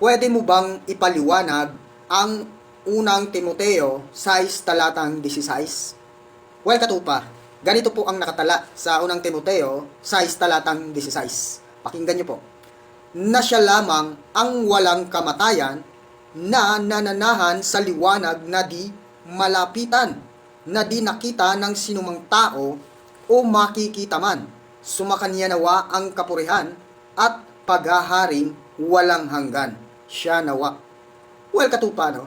Pwede mo bang ipaliwanag ang unang Timoteo 6 talatang 16? Well, katupa, ganito po ang nakatala sa unang Timoteo 6 talatang 16. Pakinggan niyo po. Na siya lamang ang walang kamatayan na nananahan sa liwanag na di malapitan, na di nakita ng sinumang tao o makikita man. Sumakanya nawa ang kapurihan at paghaharing walang hanggan. Siya nawa. Well, katupa, no?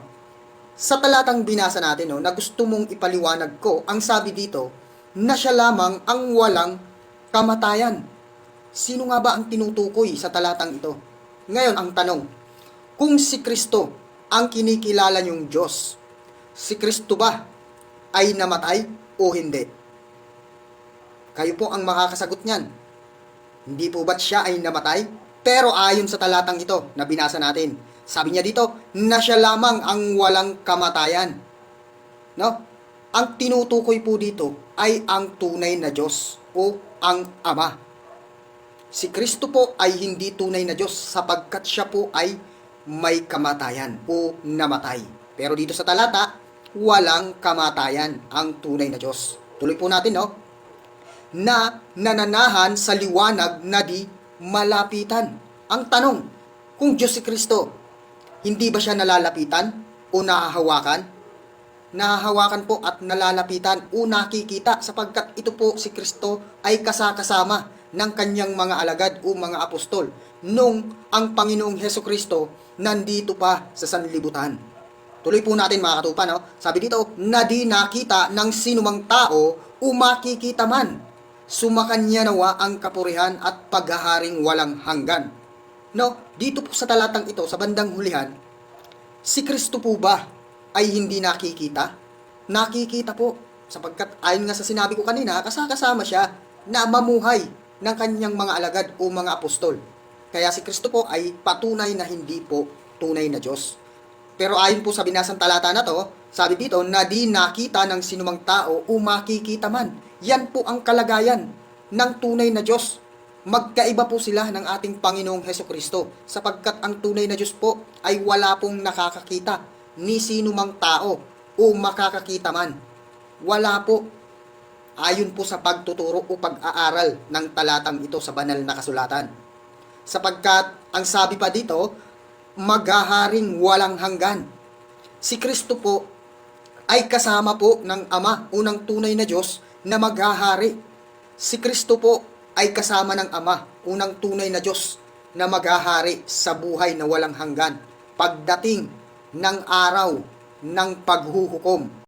Sa talatang binasa natin, no, na gusto mong ipaliwanag ko, ang sabi dito, na siya lamang ang walang kamatayan. Sino nga ba ang tinutukoy sa talatang ito? Ngayon, ang tanong, kung si Kristo ang kinikilala niyong Diyos, si Kristo ba ay namatay o hindi? Kayo po ang makakasagot niyan. Hindi po ba't siya ay namatay? Pero ayon sa talatang ito na binasa natin, sabi niya dito na siya lamang ang walang kamatayan. No? Ang tinutukoy po dito ay ang tunay na Diyos o ang Ama. Si Kristo po ay hindi tunay na Diyos sapagkat siya po ay may kamatayan o namatay. Pero dito sa talata, walang kamatayan ang tunay na Diyos. Tuloy po natin, no? Na nananahan sa liwanag na di malapitan. Ang tanong, kung Diyos si Kristo, hindi ba siya nalalapitan o nahahawakan? Nahahawakan po at nalalapitan o nakikita sapagkat ito po si Kristo ay kasakasama ng kanyang mga alagad o mga apostol nung ang Panginoong Heso Kristo nandito pa sa sanlibutan. Tuloy po natin mga katupa, no? Sabi dito, na di nakita ng sinumang tao o makikita man. Sumakanya nawa ang kapurihan at paghaharing walang hanggan. No, dito po sa talatang ito, sa bandang hulihan, si Kristo po ba ay hindi nakikita? Nakikita po, sapagkat ayon nga sa sinabi ko kanina, kasakasama siya na mamuhay ng kanyang mga alagad o mga apostol. Kaya si Kristo po ay patunay na hindi po tunay na Diyos. Pero ayon po sa binasang talata na to, sabi dito na di nakita ng sinumang tao o makikita man. Yan po ang kalagayan ng tunay na Diyos. Magkaiba po sila ng ating Panginoong Heso Kristo sapagkat ang tunay na Diyos po ay wala pong nakakakita ni sinumang tao o makakakita man. Wala po. Ayon po sa pagtuturo o pag-aaral ng talatang ito sa banal na kasulatan. Sapagkat ang sabi pa dito, maghaharing walang hanggan. Si Kristo po ay kasama po ng Ama, unang tunay na Diyos, na maghahari. Si Kristo po ay kasama ng Ama, unang tunay na Diyos, na maghahari sa buhay na walang hanggan. Pagdating ng araw ng paghuhukom.